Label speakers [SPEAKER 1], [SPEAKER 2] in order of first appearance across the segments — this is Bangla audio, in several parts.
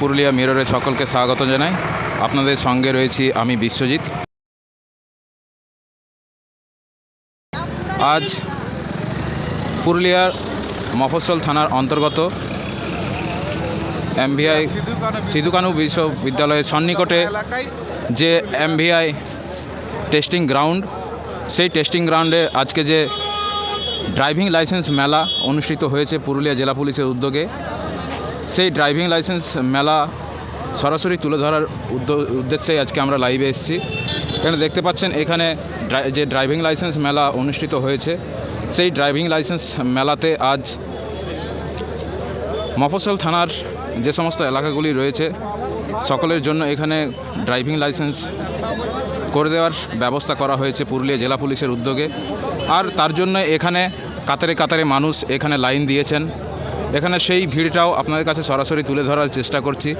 [SPEAKER 1] পুরুলিয়া মিররে সকলকে স্বাগত জানাই। আপনাদের সঙ্গে রয়েছি আমি বিশ্বজিৎ। আজ পুরুলিয়ার মফস্বল থানার অন্তর্গত এমভিআই সিধুকানু বিশ্ববিদ্যালয়ের সন্নিকটে যে এমভিআই টেস্টিং গ্রাউন্ড, সেই টেস্টিং গ্রাউন্ডে আজকে যে ড্রাইভিং লাইসেন্স মেলা অনুষ্ঠিত হয়েছে পুরুলিয়া জেলা পুলিশের উদ্যোগে সেই ড্রাইভিং লাইসেন্স মেলা সরাসরি তুলে ধরার উদ্দ- উদ্দেশ্যে আজকে আমরা লাইভে এসেছি। এখানে দেখতে পাচ্ছেন, এখানে যে ড্রাইভিং লাইসেন্স মেলা অনুষ্ঠিত হয়েছে, সেই ড্রাইভিং লাইসেন্স মেলাতে আজ মফস্বল থানার যে সমস্ত এলাকাগুলি রয়েছে, সকলের জন্য এখানে ড্রাইভিং লাইসেন্স করে দেওয়ার ব্যবস্থা করা হয়েছে পুরুলিয়া জেলা পুলিশের উদ্যোগে। আর তার জন্য এখানে কাতারে কাতারে মানুষ এখানে লাইন দিয়েছেন। এখানে সেই ভিড়টাও আপনাদের কাছে সরাসরি তুলে ধরার চেষ্টা করছি।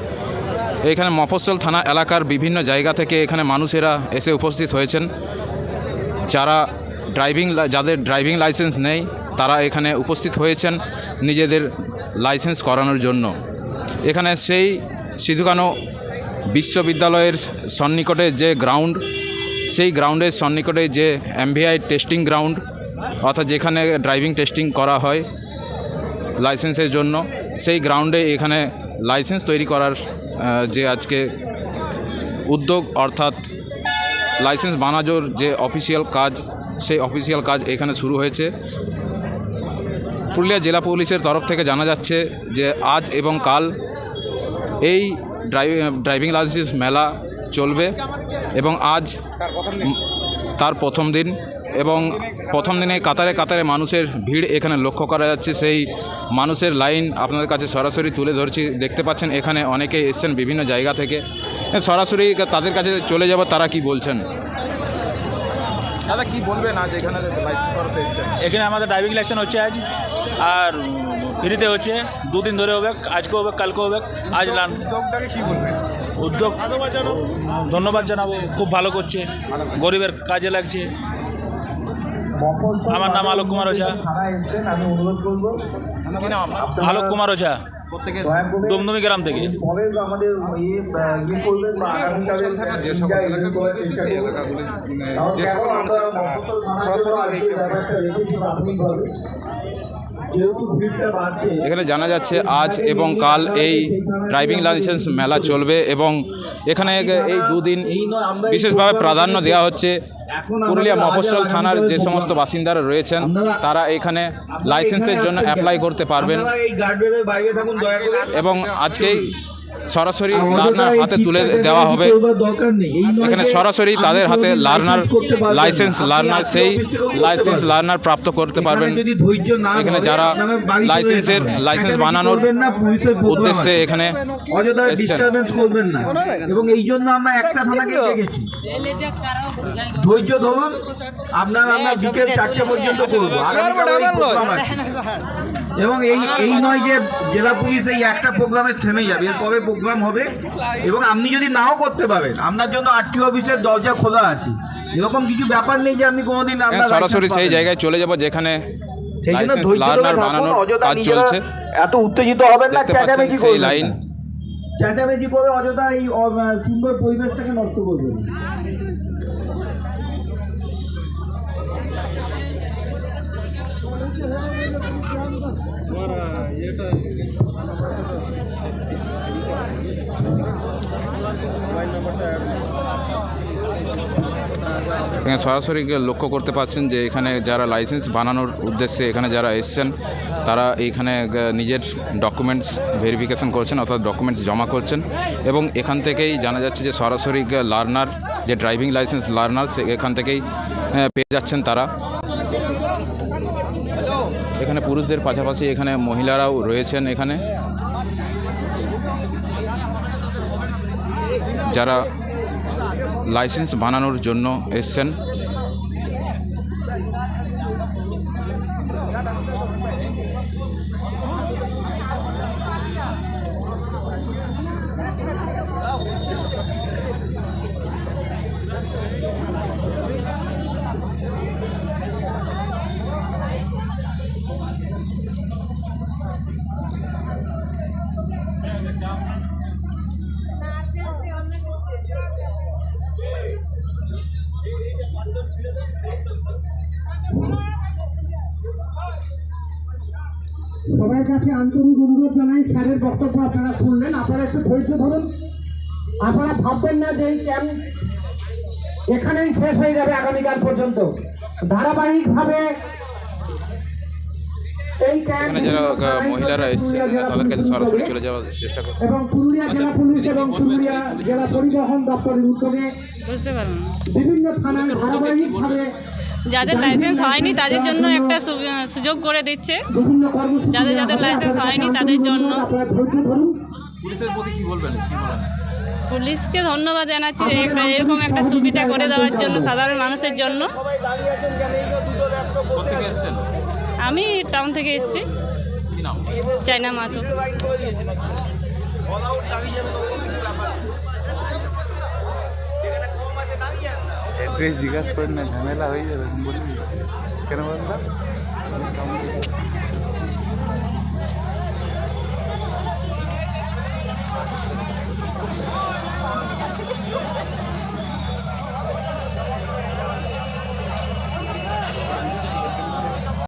[SPEAKER 1] এখানে মফস্বল থানা এলাকার বিভিন্ন জায়গা থেকে এখানে মানুষেরা এসে উপস্থিত হয়েছেন। যারা ড্রাইভিং যাদের ড্রাইভিং লাইসেন্স নেই, তারা এখানে উপস্থিত হয়েছেন নিজেদের লাইসেন্স করানোর জন্য। এখানে সেই সিধুকানো বিশ্ববিদ্যালয়ের সন্নিকটে যে গ্রাউন্ড, সেই গ্রাউন্ডের সন্নিকটে যে এমভিআই টেস্টিং গ্রাউন্ড, অর্থাৎ যেখানে ড্রাইভিং টেস্টিং করা হয় লাইসেন্সের জন্য। সেই গ্রাউন্ডে এখানে লাইসেন্স তৈরি করার যে আজকে উদ্যোগ, অর্থাৎ লাইসেন্স বানাজোর যে অফিসিয়াল কাজ, সেই অফিসিয়াল কাজ এখানে শুরু হয়েছে। পুরুলিয়া জেলা পুলিশের তরফ থেকে জানা যাচ্ছে যে আজ এবং কাল এই ড্রাইভিং লাইসেন্স মেলা চলবে এবং আজ তার প্রথম দিন এবং প্রথম দিনে কাতারে কাতারে মানুষের ভিড় এখানে লক্ষ্য করা যাচ্ছে। সেই মানুষের লাইন আপনাদের কাছে সরাসরি তুলে ধরছি। দেখতে পাচ্ছেন এখানে অনেকেই এসছেন বিভিন্ন জায়গা থেকে। হ্যাঁ, সরাসরি তাদের কাছে চলে যাব তারা কি বলছেন? দাদা কি বলবেন আজ এখানে
[SPEAKER 2] এখানে আমাদের ড্রাইভিং লাইসেন্স হচ্ছে আজ আর ফ্রিতে হচ্ছে দুদিন ধরে হবে আজকে হবে কালকে হবে আজ লান
[SPEAKER 1] উদ্যোগটাকে কি বলবেন?
[SPEAKER 2] উদ্যোগ ধন্যবাদ জানাব। খুব ভালো করছে। গরিবের কাজে লাগছে। আমার নাম আলোক কুমার ওঝা। আলোক কুমার ওঝা
[SPEAKER 1] প্রত্যেকে
[SPEAKER 2] দমদমি গ্রাম থেকে।
[SPEAKER 3] আমাদের
[SPEAKER 1] এখানে জানা যাচ্ছে আজ এবং কাল এই ড্রাইভিং লাইসেন্স মেলা চলবে এবং এখানে এই দুদিন বিশেষভাবে প্রাধান্য দেওয়া হচ্ছে। পুরুলিয়া মফস্বল থানার যে সমস্ত বাসিন্দারা রয়েছেন তারা এখানে লাইসেন্সের জন্য অ্যাপ্লাই করতে পারবেন। এবং আজকেই সরাসরি লার্নার হাতে তুলে দেওয়া হবে। এখানে সরাসরি তাদের হাতে লার্নার। লাইসেন্স লার্নার সেই লাইসেন্স লার্নার প্রাপ্ত করতে পারবেন।
[SPEAKER 3] এখানে
[SPEAKER 1] যারা লাইসেন্সের লাইসেন্স বানানোর উদ্দেশ্যে এখানে এসছেন।
[SPEAKER 3] করবেন না। এবং এই জন্য আমরা একটা থানাকে ডেকেছি। ধৈর্য ধরুন আপনার আমরা বিকেল চারটে পর্যন্ত। এবং এই এই নয় যে জেলা পুলিশ এই একটা প্রোগ্রামে থেমে যাবে এরপরে প্রোগ্রাম হবে এবং আপনি যদি নাও করতে পারেন আপনার জন্য আরটি অফিসের দরজা খোলা আছে। এরকম কিছু ব্যাপার নেই যে আপনি কোনোদিন আপনার
[SPEAKER 1] সরাসরি সেই জায়গায় চলে যাব যেখানে কাজ চলছে।
[SPEAKER 3] এত উত্তেজিত হবেন না চেঁচামেচি
[SPEAKER 1] সেই লাইন।
[SPEAKER 3] চেঁচামেচি করে অযথা এই সুন্দর পরিবেশটাকে নষ্ট করবেন
[SPEAKER 1] এখানে সরাসরি লক্ষ্য করতে পারছেন যে এখানে যারা লাইসেন্স বানানোর উদ্দেশ্যে এখানে যারা এসছেন, তারা এইখানে নিজের ডকুমেন্টস ভেরিফিকেশন করছেন, অর্থাৎ ডকুমেন্টস জমা করছেন এবং এখান থেকেই জানা যাচ্ছে যে সরাসরি লার্নার যে ড্রাইভিং লাইসেন্স লার্নার সে এখান থেকেই পেয়ে যাচ্ছেন তারা। এখানে পুরুষদের পাশাপাশি এখানে মহিলারাও রয়েছেন এখানে। যারা লাইসেন্স বানানোর জন্য এসছেন।
[SPEAKER 4] সবার কাছে আন্তরিক অনুরোধ জানাই, স্যারের বক্তব্য আপনারা শুনলেন। আপনারা একটু ধৈর্য ধরুন। আপনারা ভাববেন না যে এই ক্যাম্প এখানেই শেষ হয়ে যাবে আগামীকাল পর্যন্ত। ধারাবাহিকভাবে
[SPEAKER 1] এখানে যারা মহিলারা এসছেন তাদের কাছে সরাসরি চলে যাওয়ার চেষ্টা করব।
[SPEAKER 4] এবং পুরুলিয়া জেলা পুলিশ এবং পুরুলিয়া জেলা পরিবহন দপ্তরের উদ্যোগে
[SPEAKER 5] বুঝতে পারলাম
[SPEAKER 4] বিভিন্ন থানায় ধারাবাহিকভাবে
[SPEAKER 5] যাদের লাইসেন্স হয়নি তাদের জন্য একটা সুযোগ করে দিচ্ছে। যাদের যাদের লাইসেন্স হয়নি তাদের জন্য
[SPEAKER 1] পুলিশের প্রতি কি বলবেন? কি বলেন?
[SPEAKER 5] পুলিশকে ধন্যবাদ জানাচ্ছি একটা এরকম একটা সুবিধা করে দেওয়ার জন্য সাধারণ মানুষের জন্য। আমি টাউন থেকে এসছি। চাইনা মাতো
[SPEAKER 6] অ্যাড্রেস জিজ্ঞাসা করেন না, ঝামেলা হয়ে যাবে কেন বলতো